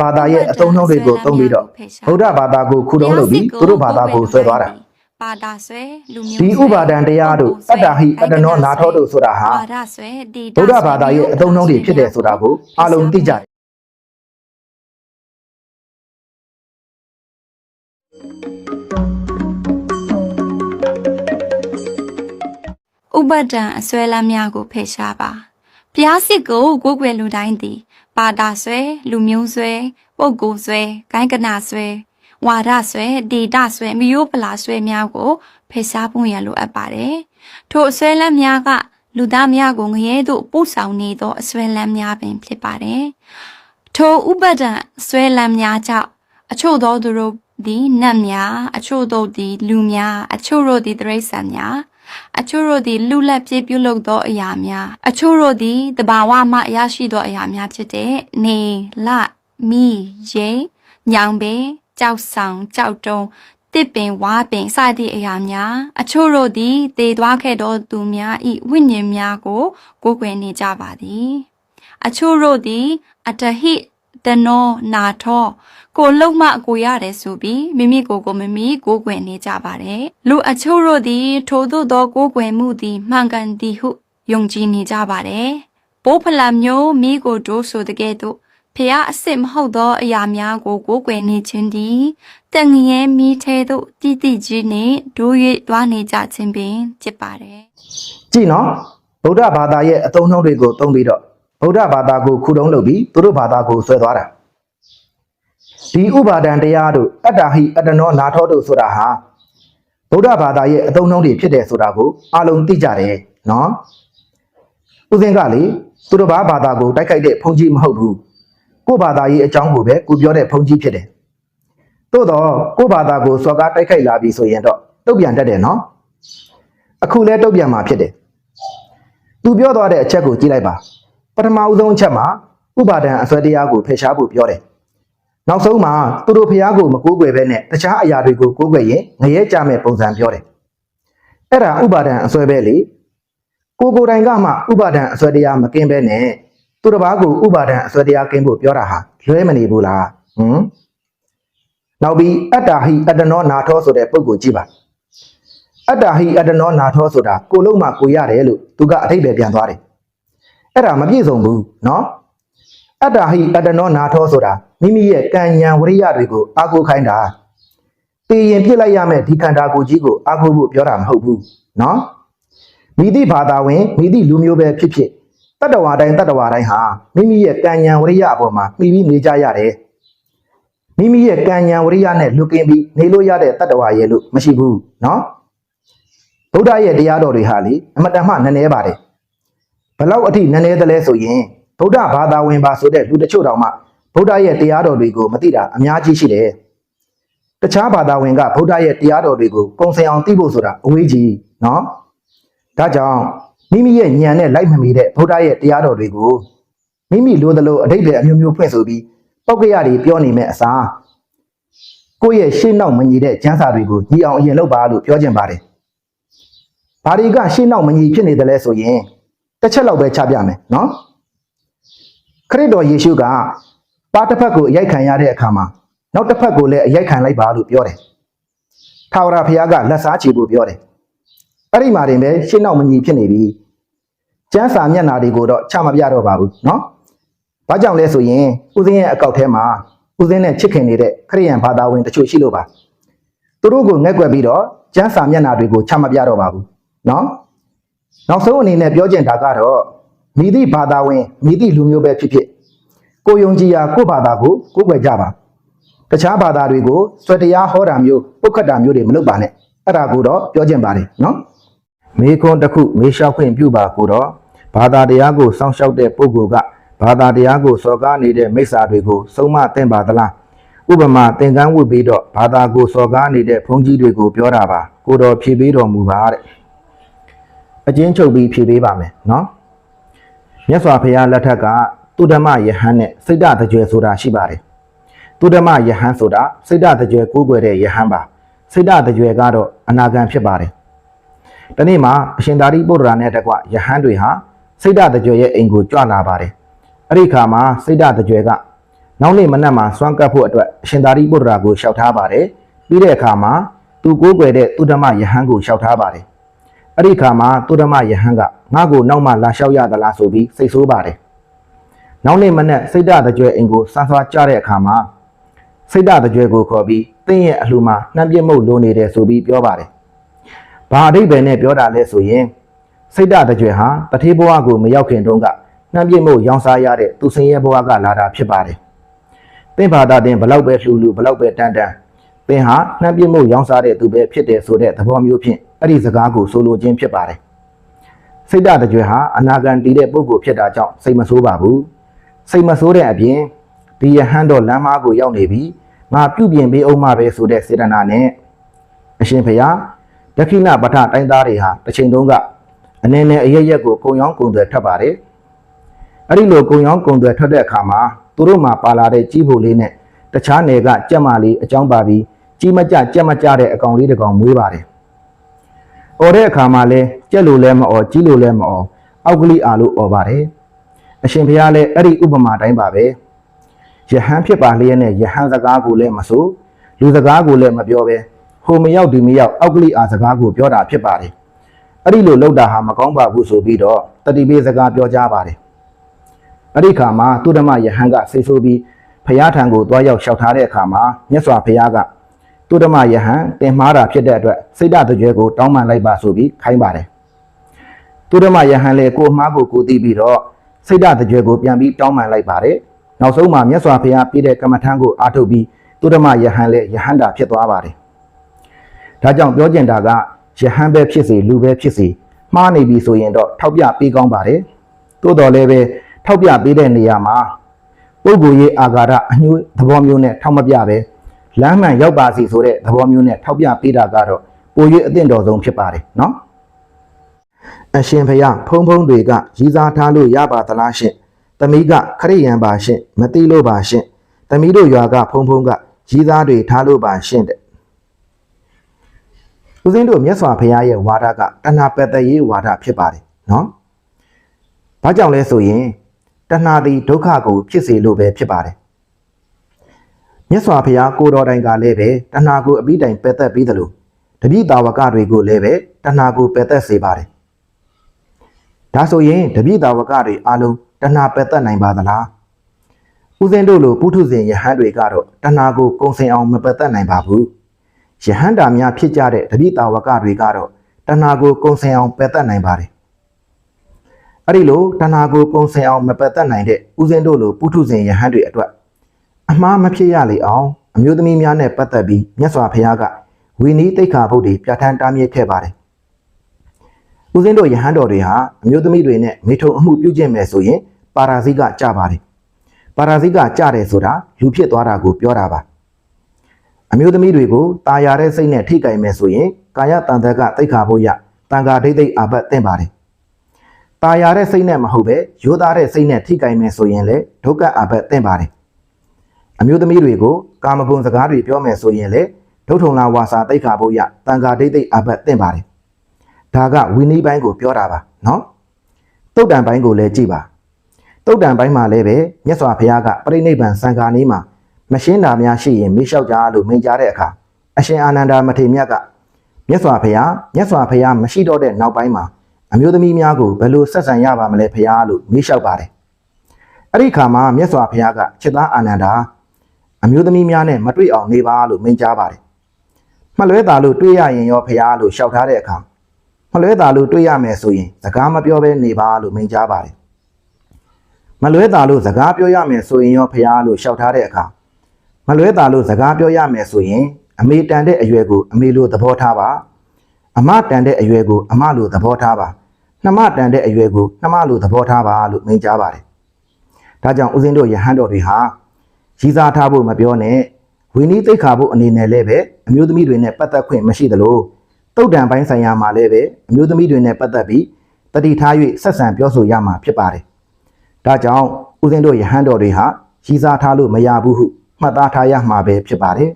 ဘာသာရဲ့အသုံးအနှုန်းတွေကိုသုံးပြီးတော့ဗုဒ္ဓဘာသာကိုခုတုံးလုပ်ပြီးသူတို့ဘာသာကိုဆွဲသွားတာပါတာဆွဲလူမျိုးဒီဥပါဒံတရားတို့အတ္တဟိအတ္တနောနာထောတို့ဆိုတာဟာပါတာဆွဲဒီဗုဒ္ဓဘာသာရဲ့အသုံးအနှုန်းတွေဖြစ်တယ်ဆိုတာကိုအားလုံးသိကြတယ်ဥပဒံအစွဲလမ်းများကိုဖယ်ရှားပါဘုရားစစ်ကိုကိုးကွယ်လူတိုင်းသည် ပါတာဆွဲလူမျိုးဆွဲပုဂ္ဂိုလ်ဆွဲဂိုင်းကနာဆွဲဝါဒဆွဲဒေတာဆွဲမျိုးပလာဆွဲများကိုဖယ်ရှားဖို့ရန်လိုအပ်ပါတယ်ထိုအစွဲလမ်းများကလူသားများကိုငရဲသို့ပို့ဆောင်နေသောအစွဲလမ်းများပင်ဖြစ်ပါတယ်ထိုဥပဒံအစွဲလမ်းများကြောင့်အချို့သောသူတို့သည်နတ်များအချို့တို့သည်လူများအချို့တို့သည်တိရစ္ဆာန်များ အချို့တို့သည်လူလက်ပြေးပြုလုပ်သောအရာများအချို့တို့သည်တဘာဝမှရရှိသောအရာများဖြစ်တဲ့နေလမီရိညောင်ပင်ကြောက်ဆောင်ကြောက်တုံးတစ်ပင်ဝါပင်စသည့်အရာများအချို့တို့သည်တည်သွားခဲ့သောသူများဤဝိညာဉ်များကိုကိုးကွယ်နေကြပါသည် အချို့တို့သည်အတဟိတနောနာထော ကိုလုံမကိုရတယ်ဆိုပြီးမိမိကိုယ်ကိုမမိကိုးကွယ်နေကြပါတယ်လူအချို့တို့သည် ထိုသို့သောကိုးကွယ်မှုသည်မှန်ကန်သည်ဟုယုံကြည်နေကြပါတယ်ပိုးဖလာမျိုးမိကိုတို့ဆိုတဲ့ကဲ့သို့ဖះအစ်စ်မဟုတ်သောအရာများကိုကိုးကွယ်နေခြင်းသည်တန်ငရဲမိထဲသို့တည်တည်ကြီးနှင့်ဒိုး၍သွားနေကြခြင်းပင်ဖြစ်ပါတယ်ကြည့်နော်ဗုဒ္ဓဘာသာရဲ့အသုံးအနှုန်းတွေကိုသုံးပြီးတော့ဗုဒ္ဓဘာသာကိုခုတုံးလုပ်ပြီးသူတို့ဘာသာကိုဆွဲသွားတာ ဒီဥပါဒံတရားတို့အတ္တဟိအတ္တနောနာထောတို့ဆိုတာဟာဗုဒ္ဓဘာသာရဲ့အသုံးအနှုန်းတွေဖြစ်တယ်ဆိုတာကိုအားလုံးသိကြတယ်နော်ဦးစင်းကလေသူတို့ဘာဘာသာကိုတိုက်ခိုက်တဲ့ဘုန်းကြီးမဟုတ်ဘူးကိုယ့်ဘာသာရေးအကြောင်းကိုပဲကိုပြောတဲ့ဘုန်းကြီးဖြစ်တယ်သို့တော့ကိုယ့်ဘာသာကိုစော်ကားတိုက်ခိုက်လာပြီဆိုရင်တော့တုတ်ပြန်တတ်တယ်နော် အခုလဲတုတ်ပြန်มาဖြစ်တယ်။ तू ပြောသွားတဲ့အချက်ကိုကြည့်လိုက်ပါ။ပထမဦးဆုံးအချက်မှာဥပါဒံအစွဲတရားကိုဖယ်ရှားဖို့ပြောတယ်။ နောက်ဆုံးမှာသူတို့ဖျားကိုမကိုးကွယ်ဘဲနဲ့တခြားအရာတွေကိုကိုးကွယ်ရင်ငရဲကြမဲ့ပုံစံပြောတယ်။အဲ့ဒါဥပါဒံအစွဲပဲလေ။ကိုကိုယ်တိုင်ကမှဥပါဒံအစွဲတရားမကင်းဘဲနဲ့သူတစ်ပါးကိုဥပါဒံအစွဲတရားကင်းဖို့ပြောတာဟာလွဲမနေဘူးလား။ဟမ်။နောက်ပြီးအတ္တဟိအတ္တနောနာထောဆိုတဲ့ပုဂ္ဂိုလ်ကြည့်ပါ။ အတ္တဟိအတ္တနောနာထောဆိုတာကိုလုံးမှကိုရတယ်လို့သူကအထိပ္ပယ်ပြန်သွားတယ်အဲ့ဒါမပြည့်စုံဘူးเนาะအတ္တဟိအတ္တနောနာထောဆိုတာ မိမိရဲ့ကံဉဏ်ဝရိယတွေကိုအာကိုခိုင်းတာတည်ရင်ပြစ်လိုက်ရမယ်ဒီခန္ဓာကိုယ်ကြီးကိုအာကိုဖို့ပြောတာမဟုတ်ဘူးเนาะမိသည့်ဘာသာဝင်မိသည့်လူမျိုးပဲဖြစ်ဖြစ်တတ္တဝါတိုင်းတတ္တဝါတိုင်းဟာမိမိရဲ့ကံဉဏ်ဝရိယအပေါ်မှာမှီပြီးနေကြရတယ်မိမိရဲ့ကံဉဏ်ဝရိယနဲ့လွတ်ကင်းပြီးနေလို့ရတဲ့တတ္တဝါရဲ့လို့မရှိဘူးเนาะ ဗုဒ္ဓရဲ့တရားတော်တွေဟာလေအမတန်မှနည်းနည်းပါတယ်ဘလောက်အထိနည်းနည်းသလဲဆိုရင်ဗုဒ္ဓဘာသာဝင်ပါဆိုတဲ့လူတချို့တောင်မှ ဗုဒ္ဓရဲ့တရားတော်တွေကိုမသိတာအများကြီးရှိတယ်တခြားဘာသာဝင်ကဗုဒ္ဓရဲ့တရားတော်တွေကိုပုံစံအောင်သိဖို့ဆိုတာအဝေးကြီးနော်ဒါကြောင့်မိမိရဲ့ဉာဏ်နဲ့လိုက်မမီတဲ့ဗုဒ္ဓရဲ့တရားတော်တွေကိုမိမိလိုသလိုအတိတ်တွေအမျိုးမျိုးဖွင့်ဆိုပြီးပောက်ကရတွေပြောနေမဲ့အစားကိုယ့်ရဲ့ရှေ့နောက်မညီတဲ့ကျမ်းစာတွေကိုညီအောင်အရင်လုပ်ပါလို့ပြောချင်ပါတယ်ဘာတွေကရှေ့နောက်မညီဖြစ်နေတယ်လဲဆိုရင်တစ်ချက်လောက်ပဲချပြမယ်နော်ခရစ်တော်ယေရှုက ပါတစ်ဖက်ကိုအရိုက်ခံရတဲ့အခါမှာနောက်တစ်ဖက်ကိုလည်းအရိုက်ခံလိုက်ပါလို့ပြောတယ်ထာဝရဘုရားကလက်စားချေဖို့ပြောတယ်အဲ့ဒီမှာတင်ပဲရှေ့နောက်မညီဖြစ်နေပြီကျမ်းစာမျက်နာတွေကိုတော့ချမပြတော့ပါဘူးနော်ဘာကြောင့်လဲဆိုရင်ဦးစင်းရဲ့အကောက်ထဲမှာဦးစင်းနဲ့ချစ်ခင်နေတဲ့ခရိယန်ဘာသာဝင်တချို့ရှိလို့ပါသူတို့ကိုငက်ွက်ပြီးတော့ကျမ်းစာမျက်နာတွေကိုချမပြတော့ပါဘူးနော်နောက်ဆုံးအနေနဲ့ပြောချင်တာကတော့မိသည့်ဘာသာဝင်မိသည့်လူမျိုးပဲဖြစ်ဖြစ် ကိုယုံကြည်ရာကိုယ့်ဘာသာကိုကိုယ်ွယ်ကြပါတခြားဘာသာတွေကိုဆွဲတရားဟောတာမျိုးပုတ်ခတ်တာမျိုးတွေမလုပ်ပါနဲ့အဲ့ဒါကိုတော့ပြောချင်ပါတယ်နော်မေခွန်းတစ်ခုမေးလျှောက်ခွင့်ပြုပါကိုတော့ဘာသာတရားကိုစောင့်ရှောက်တဲ့ပုဂ္ဂိုလ်ကဘာသာတရားကိုစော်ကားနေတဲ့မိစ္ဆာတွေကိုစုံမသင့်ပါသလားဥပမာသင်္ကန်းဝတ်ပြီးတော့ဘာသာကိုစော်ကားနေတဲ့ဘုန်းကြီးတွေကိုပြောတာပါကိုတော်ဖြေပေးတော်မူပါတဲ့အချင်းချုပ်ပြီးဖြေပေးပါမယ်နော်မြတ်စွာဘုရားလက်ထက်က တုဒ္ဓမယဟန်နဲ့စိတ်တတကြွယ်ဆိုတာရှိပါတယ်တုဒ္ဓမယဟန်ဆိုတာစိတ်တတကြွယ်ကိုးကွယ်တဲ့ယဟန်ပါစိတ်တတကြွယ်ကတော့အနာဂံဖြစ်ပါတယ်ဒီနေ့မှာအရှင်သာရိပုတ္တရာနဲ့တကွယဟန်တွေဟာစိတ်တတကြွယ်ရဲ့အိမ်ကိုကြွလာပါတယ်အဲ့ဒီခါမှာစိတ်တတကြွယ်ကနောက်နေ့မနက်မှာစွမ်းကပ်ဖို့အတွက်အရှင်သာရိပုတ္တရာကိုလျှောက်ထားပါတယ်ပြီးတဲ့အခါမှာသူကိုးကွယ်တဲ့သုဒ္ဓမယဟန်ကိုလျှောက်ထားပါတယ်အဲ့ဒီအခါမှာသုဒ္ဓမယဟန်ကငါ့ကိုနောက်မှလာလျှောက်ရသလားဆိုပြီးစိတ်ဆိုးပါတယ် နောက်နေ့မနက်စိတ်ဓာတ်တကြွယ်အိမ်ကိုစမ်းစွာကြတဲ့အခါမှာစိတ်ဓာတ်တကြွယ်ကိုခေါ်ပြီးတင်းရဲ့အလှူမှာနှမ်းပြစ်မှုတ်လိုနေတယ်ဆိုပြီးပြောပါတယ်ဘာအဓိပ္ပာယ်နဲ့ပြောတာလဲဆိုရင်စိတ်ဓာတ်တကြွယ်ဟာတထေးဘဝကိုမရောက်ခင်တုန်းကနှမ်းပြစ်မှုရောင်းစားရတဲ့သူစင်ရဲ့ဘဝကလာတာဖြစ်ပါတယ်။သင်ဘာသာတင်ဘလောက်ပဲလှူလူဘလောက်ပဲတန်တန်သင်ဟာနှမ်းပြစ်မှုရောင်းစားတဲ့သူပဲဖြစ်တယ်ဆိုတဲ့သဘောမျိုးဖြင့်အဲ့ဒီစကားကိုဆိုလိုခြင်းဖြစ်ပါတယ်။စိတ်ဓာတ်တကြွယ်ဟာအနာဂံတည်တဲ့ပုဂ္ဂိုလ်ဖြစ်တာကြောင့်စိတ်မဆိုးပါဘူး။ စိတ်မဆိုးတဲ့အပြင်ဒီယဟန်တော်လမ်းမကိုရောက်နေပြီးငါပြုပြင်ပေးအောင်မပဲဆိုတဲ့စေတနာနဲ့အရှင်ဖျားဒက္ခိဏပဋ္ဌတိုင်းသားတွေဟာတစ်ချိန်တုန်းကအနေနဲ့အရရက်ကိုကုံရောင်းကုံသွယ်ထွက်ပါတယ်။အဲ့ဒီလိုကုံရောင်းကုံသွယ်ထွက်တဲ့အခါမှာသူတို့မှပါလာတဲ့ကြီးဖို့လေးနဲ့တခြားနယ်ကကြက်မာလေးအကြောင်းပါပြီးကြီးမကြကြက်မကြတဲ့အကောင်လေးတစ်ကောင်မွေးပါတယ်။အော်တဲ့အခါမှာလဲကြက်လိုလဲမအော်ကြီးလိုလဲမအော်အောက်ကလေးအားလို့အော်ပါတယ်။ အရှင်ဘုရားလည်းအဲ့ဒီဥပမာတိုင်းပါပဲ။ယဟန်ဖြစ်ပါလျက်နဲ့ယဟန်စကားကိုလည်းမဆိုလူစကားကိုလည်းမပြောပဲဟိုမရောက်ဒီမရောက်အောက်ကလေးအားစကားကိုပြောတာဖြစ်ပါတယ်။အဲ့ဒီလိုလောက်တာဟာမကောင်းပါဘူးဆိုပြီးတော့တတိပေးစကားပြောကြပါတယ်အဲ့ဒီခါမှာသူဓမ္မယဟန်ကစိတ်ဆိုးပြီးဖရာထံကိုတွားရောက်လျှောက်ထားတဲ့အခါမှာမြတ်စွာဘုရားကသူဓမ္မယဟန်တင်မှားတာဖြစ်တဲ့အတွက်စိတ်ဓာတ်တကြွယ်ကိုတောင်းပန်လိုက်ပါဆိုပြီးခိုင်းပါတယ်သူဓမ္မယဟန်လည်းကိုယ်မှားကိုကိုသိပြီးတော့ စိတ်ဓာတ်တကြွယ်ကိုပြန်ပြီးတောင်းပန်လိုက်ပါတယ်နောက်ဆုံးမှာမြတ်စွာဘုရားပြည့်တဲ့ကမ္မထံကိုအားထုတ်ပြီးသူဓမ္မယဟန်လည်းယဟန်တာဖြစ်သွားပါတယ်ဒါကြောင့်ပြောကျင်တာကယဟန်ပဲဖြစ်စေလူပဲဖြစ်စေမှားနေပြီဆိုရင်တော့ထောက်ပြပေးကောင်းပါတယ်။သို့တော်လည်းပဲထောက်ပြပေးတဲ့နေရာမှာပုဂ္ဂိုလ်ရေးအာဃာတအညွှန်းသဘောမျိုးနဲ့ထောက်မပြပဲလမ်းမှန်ရောက်ပါစီဆိုတဲ့သဘောမျိုးနဲ့ထောက်ပြပေးတာကတော့ပို၍အသင့်တော်ဆုံးဖြစ်ပါတယ်နော်။ အရှင်ဖျားဖုံဖုံတွေကရည်စားထားလို့ရပါသလားရှင်။သမီးကခရိယံပါရှင်မသိလို့ပါရှင်။သမီးတို့ရွာကဖုံဖုံကရည်စားတွေထားလို့ပါရှင်တဲ့ဦးဇင်းတို့မြတ်စွာဘုရားရဲ့ဝါဒကတဏှာပတ္တရေးဝါဒဖြစ်ပါတယ်နော်။ဘာကြောင့်လဲဆိုရင်တဏှာသည်ဒုက္ခကိုဖြစ်စေလို့ပဲဖြစ်ပါတယ်။မြတ်စွာဘုရားကိုတော်တိုင်ကလည်းပဲတဏှာကိုအပြီးတိုင်ပယ်သက်ပြီးသလိုတပိတာဝကတွေကိုလည်းပဲတဏှာကိုပယ်သက်စေပါတယ်။ ဒါဆိုရင်တပိတာဝကတွေအလုံးတဏှာပယ်သက်နိုင်ပါသလား။ဦးဇင်းတို့လိုပုထုဇဉ်ယဟန်တွေကတော့တဏှာကိုကုံစင်အောင်မပယ်သက်နိုင်ပါဘူး။ယဟန္တာများဖြစ်ကြတဲ့တပိတာဝကတွေကတော့တဏှာကိုကုံစင်အောင်ပယ်တတ်နိုင်ပါတယ်။အဲ့ဒီလိုတဏှာကိုကုံစင်အောင်မပယ်တတ်နိုင်တဲ့ဥစဉ်တို့လိုပုထုဇဉ်ယဟန်တွေအတွက်အမှားမဖြစ်ရလေအောင်အမျိုးသမီးများနဲ့ပတ်သက်ပြီးမြတ်စွာဘုရားကဝီနီးတိတ်ခါဘုတ်တွေပြဋ္ဌာန်းတားမြစ်ခဲ့ပါတယ်။ ဦးစင်းတို့ယဟန်တော်တွေဟာအမျိုးသမီးတွေနဲ့မိထုံအမှုပြုကျင့်မယ်ဆိုရင်ပါရာဇိကကြပါတယ်ပါရာဇိကကြတယ်ဆိုတာလူဖြစ်သွားတာကိုပြောတာပါအမျိုးသမီးတွေကိုတာယာတဲ့စိတ်နဲ့ထိကြိုင်မယ်ဆိုရင်ကာယတန်တကသိခါဖို့ရတန်ခါဒိဋ္ဌိအာပတ်သင့်ပါတယ်တာယာတဲ့စိတ်နဲ့မဟုတ်ပဲရိုးသားတဲ့စိတ်နဲ့ထိကြိုင်မယ်ဆိုရင်လည်းဒုက္ခအာပတ်သင့်ပါတယ်အမျိုးသမီးတွေကိုကာမဂုဏ်စကားတွေပြောမယ်ဆိုရင်လည်းဒုထုံလာဝါစာသိခါဖို့ရတန်ခါဒိဋ္ဌိအာပတ်သင့်ပါတယ် ဒါကဝီနီးပိုင်းကိုပြောတာပါနော်။တုတ်တန်ပိုင်းကိုလည်းကြည့်ပါ။တုတ်တန်ပိုင်းမှာလည်းပဲမြတ်စွာဘုရားကပြိဋိဘံစံဃာနီးမှာမရှင်းတာများရှိရင်မေးလျှောက်ကြလို့မိန့်ကြားတဲ့အခါအရှင်အာနန္ဒာမထေရမြတ်ကမြတ်စွာဘုရားမြတ်စွာဘုရားမရှိတော့တဲ့နောက်ပိုင်းမှာအမျိုးသမီးများကိုဘယ်လိုဆက်ဆံရပါမလဲဘုရားလို့မေးလျှောက်ပါတယ်အဲ့ဒီခါမှာမြတ်စွာဘုရားကจิตသားအာနန္ဒာအမျိုးသမီးများနဲ့မတွေ့အောင်နေပါလို့မိန့်ကြားပါတယ်မလွဲတာလို့တွေ့ရရင်ရောဘုရားလို့လျှောက်ထားတဲ့အခါမ လွဲတာလို့တွေ့ရမယ်ဆိုရင်စကားမပြောဘဲနေပါလို့မိန့်ကြားပါတယ်မလွဲတာလို့စကားပြောရမယ်ဆိုရင်ရောဘုရားလို့လျှောက်ထားတဲ့အခါမလွဲတာလို့စကားပြောရမယ်ဆိုရင်အမေတန်တဲ့အရွယ်ကိုအမေလိုသဘောထားပါအမတန်တဲ့အရွယ်ကိုအမလိုသဘောထားပါနှမတန်တဲ့အရွယ်ကိုနှမလိုသဘောထားပါလို့မိန့်ကြားပါတယ်ဒါကြောင့်ဦးဇင်းတို့ယဟန်တော်တွေဟာရည်စားထားဖို့မပြောနဲ့ဝီနီးသိက္ခာဖို့အနေနဲ့လည်းပဲအမျိုးသမီးတွေနဲ့ပတ်သက်ခွင့်မရှိသလို တုတ်တန်ပိုင်းဆိုင်ရာမှာလည်းပဲအမျိုးသမီးတွေနဲ့ပတ်သက်ပြီးတတိထား၍ဆက်ဆံပြောဆိုရမှာဖြစ်ပါတယ်ဒါကြောင့်ဦးဇင်းတို့ယဟန်တော်တွေဟာရည်စားထားလို့မရဘူးဟုမှတ်သားထားရမှာပဲဖြစ်ပါတယ်